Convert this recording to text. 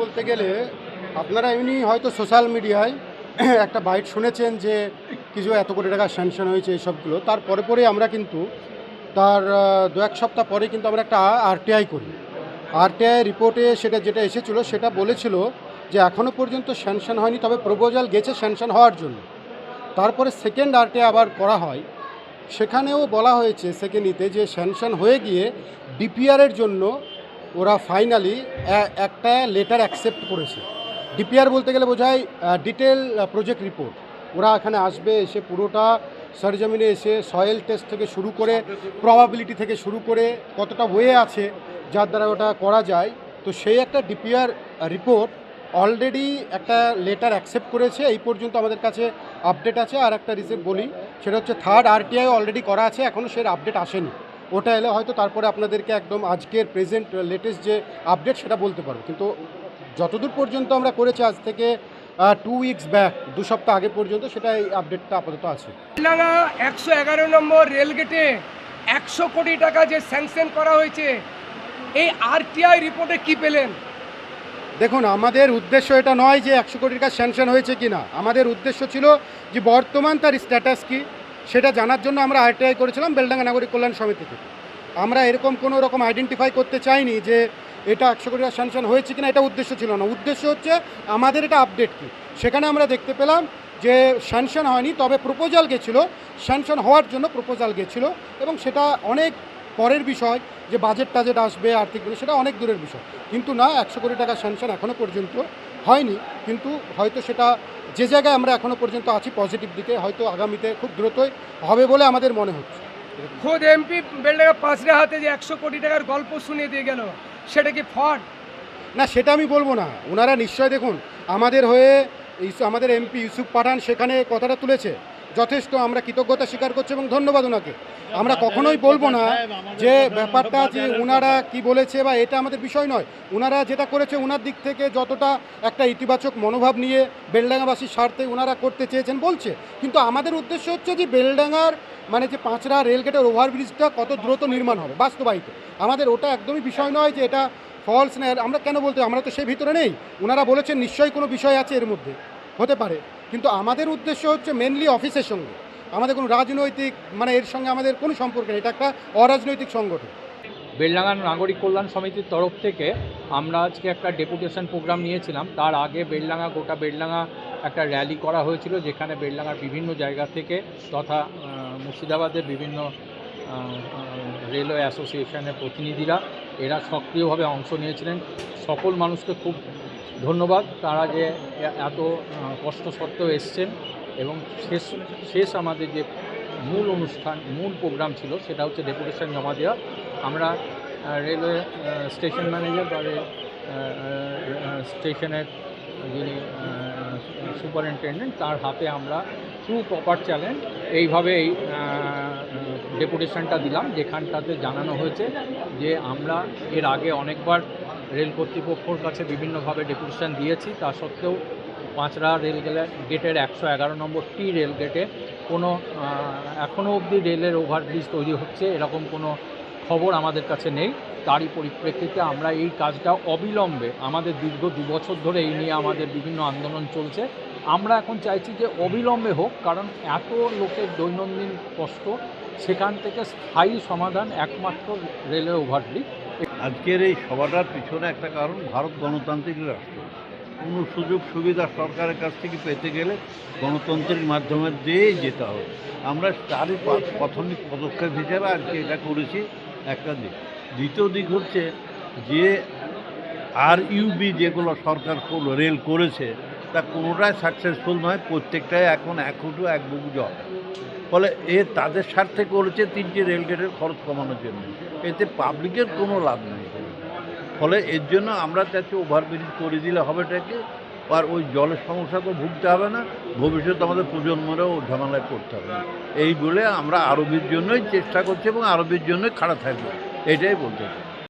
বলতে গেলে আপনারা এমনি হয়তো সোশ্যাল মিডিয়ায় একটা বাইট শুনেছেন যে কিছু এত কোটি টাকা স্যাংশন হয়েছে এইসবগুলো। তারপরে পরে আমরা কিন্তু তার দু এক সপ্তাহ পরে কিন্তু আমরা একটা আরটিআই করি। আরটিআই রিপোর্টে সেটা যেটা এসেছিল সেটা বলেছিল যে এখনও পর্যন্ত স্যাংশন হয়নি, তবে প্রপোজাল গেছে স্যাংশন হওয়ার জন্য। তারপরে সেকেন্ড আরটিআই আবার করা হয়। সেখানেও বলা হয়েছে সেকেন্ডিতে যে স্যাংশন হয়ে গিয়ে ডিপিআরের জন্য ওরা ফাইনালি একটা লেটার অ্যাকসেপ্ট করেছে। ডিপিআর বলতে গেলে বোঝায় ডিটেল প্রজেক্ট রিপোর্ট ওরা এখানে আসবে, এসে পুরোটা সরজমিনে এসে সয়েল টেস্ট থেকে শুরু করে প্রবাবিলিটি থেকে শুরু করে কতটা ওয়ে আছে, যার দ্বারা ওটা করা যায়। তো সেই একটা ডিপিআর রিপোর্ট অলরেডি একটা লেটার অ্যাকসেপ্ট করেছে। এই পর্যন্ত আমাদের কাছে আপডেট আছে। আর একটা রিসেপ্ট বলি, সেটা হচ্ছে থার্ড আরটিআই অলরেডি করা আছে। এখনও সের আপডেট আসেনি। ওটা এলে হয়তো তারপরে আপনাদেরকে একদম আজকের প্রেজেন্ট লেটেস্ট যে আপডেট সেটা বলতে পারব। কিন্তু যতদূর পর্যন্ত আমরা করেছি আজ থেকে টু উইকস ব্যাক দু সপ্তাহ আগে পর্যন্ত সেটা এই আপডেটটা আপাতত আছে। তেলেঙ্গানা একশো এগারো নম্বর রেলগেটে একশো কোটি টাকা যে স্যাংশন করা হয়েছে এই আরটিআই রিপোর্টে কি পেলেন? দেখুন আমাদের উদ্দেশ্য এটা নয় যে একশো কোটি টাকা স্যাংশন হয়েছে কি না আমাদের উদ্দেশ্য ছিল যে বর্তমান তার স্ট্যাটাস কি সেটা জানার জন্য আমরা আইটিআই করেছিলাম বেলডাঙ্গা নাগরিক কল্যাণ সমিতিতে আমরা এরকম কোনো রকম আইডেন্টিফাই করতে চাইনি যে এটা একশো কোটি টাকা স্যাংশন হয়েছে কিনা, এটা উদ্দেশ্য ছিল না। উদ্দেশ্য হচ্ছে আমাদের এটা আপডেট কি? সেখানে আমরা দেখতে পেলাম যে স্যাংশন হয়নি, তবে প্রপোজাল গেছিল। স্যাংশন হওয়ার জন্য প্রপোজাল গেছিল এবং সেটা অনেক পরের বিষয় যে বাজেট টাজেট আসবে আর্থিক বিষয়, সেটা অনেক দূরের বিষয়। কিন্তু না একশো কোটি টাকা স্যাংশন এখনও পর্যন্ত হয়নি। কিন্তু হয়তো সেটা যে জায়গায় আমরা এখনও পর্যন্ত আছি পজিটিভ দিকে হয়তো আগামীতে খুব দ্রুতই হবে বলে আমাদের মনে হচ্ছে। খোদ এমপি বেলডাঙ্গা পাঁচরা হাতে যে একশো কোটি টাকার গল্প শুনিয়ে দিয়ে গেল সেটা কি ফ্রড? না সেটা আমি বলব না। ওনারা নিশ্চয় দেখুন আমাদের হয়ে ইস- আমাদের এমপি ইউসুফ পাঠান সেখানে কথাটা তুলেছে। যথেষ্ট আমরা কৃতজ্ঞতা স্বীকার করছি এবং ধন্যবাদ ওনাকে। আমরা কখনোই বলব না যে ব্যাপারটা যে ওনারা কি বলেছে বা এটা আমাদের বিষয় নয়। ওনারা যেটা করেছে ওনার দিক থেকে যতটা একটা ইতিবাচক মনোভাব নিয়ে বেলডাঙ্গাবাসীর স্বার্থে ওনারা করতে চেয়েছেন বলছে। কিন্তু আমাদের উদ্দেশ্য হচ্ছে যে বেলডাঙ্গার মানে যে পাঁচরা রেলগেটের ওভারব্রিজটা কত দ্রুত নির্মাণ হবে, বাস্তবায়িত। আমাদের ওটা একদমই বিষয় নয় যে এটা ফলস না, আমরা কেন বলতে আমরা তো সেই ভিতরে নেই। ওনারা বলেছেন নিশ্চয়ই কোনো বিষয় আছে এর মধ্যে। হতে পারে। কিন্তু আমাদের উদ্দেশ্য হচ্ছে মেনলি অফিসের সঙ্গে। আমাদের কোনো রাজনৈতিক মানে এর সঙ্গে আমাদের কোনো সম্পর্ক নেই, এটা একটা অরাজনৈতিক সংগঠন। বেলডাঙ্গা নাগরিক কল্যাণ সমিতির তরফ থেকে আমরা আজকে একটা ডেপুটেশন প্রোগ্রাম নিয়েছিলাম। তার আগে বেলডাঙ্গা, গোটা বেলডাঙ্গা একটা র্যালি করা হয়েছিল, যেখানে বেলডাঙ্গার বিভিন্ন জায়গা থেকে তথা মুর্শিদাবাদের বিভিন্ন রেলওয়ে অ্যাসোসিয়েশনের প্রতিনিধিরা, এরা সক্রিয়ভাবে অংশ নিয়েছিলেন। সকল মানুষকে খুব ধন্যবাদ, তারা যে এত কষ্ট সত্ত্বেও এসছেন এবং শেষ শেষ আমাদের যে মূল অনুষ্ঠান, মূল প্রোগ্রাম ছিল, সেটা হচ্ছে ডেপুটেশন জমা দেওয়া। আমরা রেলওয়ে স্টেশন ম্যানেজার বা স্টেশনের যিনি সুপারিনটেন্ডেন্ট তার হাতে আমরা থ্রু প্রপার চ্যালেঞ্জ এইভাবে এই ডেপুটেশনটা দিলাম, যেখানটাতে জানানো হয়েছে যে আমরা এর আগে অনেকবার রেল কর্তৃপক্ষর কাছে বিভিন্নভাবে ডেপুটেশন দিয়েছি। তা সত্ত্বেও পাঁচরা রেল গেলে গেটের একশো এগারো নম্বর টি রেল গেটে কোনো এখনও অবধি রেলের ওভারব্রিজ তৈরি হচ্ছে, এরকম কোনো খবর আমাদের কাছে নেই। তারই পরিপ্রেক্ষিতে আমরা এই কাজটা অবিলম্বে, আমাদের দীর্ঘ দু বছর ধরে এই নিয়ে আমাদের বিভিন্ন আন্দোলন চলছে, আমরা এখন চাইছি যে অবিলম্বে হোক, কারণ এত লোকের দৈনন্দিন কষ্ট, সেখান থেকে স্থায়ী সমাধান একমাত্র রেলের ওভারব্রিজ আজকের এই সভাটার পিছনে একটা কারণ, ভারত গণতান্ত্রিক রাষ্ট্র। কোনো সুযোগ সুবিধা সরকারের কাছ থেকে পেতে গেলে গণতন্ত্রের মাধ্যমে দিয়েই যেতে হবে। আমরা তারই প্রা- প্রাথমিক পদক্ষেপ হিসেবে আজকে এটা করেছি একটা দিক। দ্বিতীয় দিক হচ্ছে যে আর ইউবি যেগুলো সরকার রেল করেছে, তা কোনোটাই সাকসেসফুল নয়, প্রত্যেকটাই এখন এক হুটু এক বুক জল। ফলে এ তাদের স্বার্থে করেছে তিনটি রেলগেটের খরচ কমানোর জন্য। এতে পাবলিকের কোনো লাভ নেই। ফলে এর জন্য আমরা চাচ্ছি ওভারব্রিজ করে দিলে হবে হবেটাকে, আর ওই জলের সমস্যা তো ভুগতে হবে না, ভবিষ্যতে আমাদের প্রজন্মরেও ঝামেলায় পড়তে হবে। এই বলে আমরা আরবির জন্যই চেষ্টা করছি এবং আরবির জন্যই খাড়া থাকব। এটাই বলতে চাই।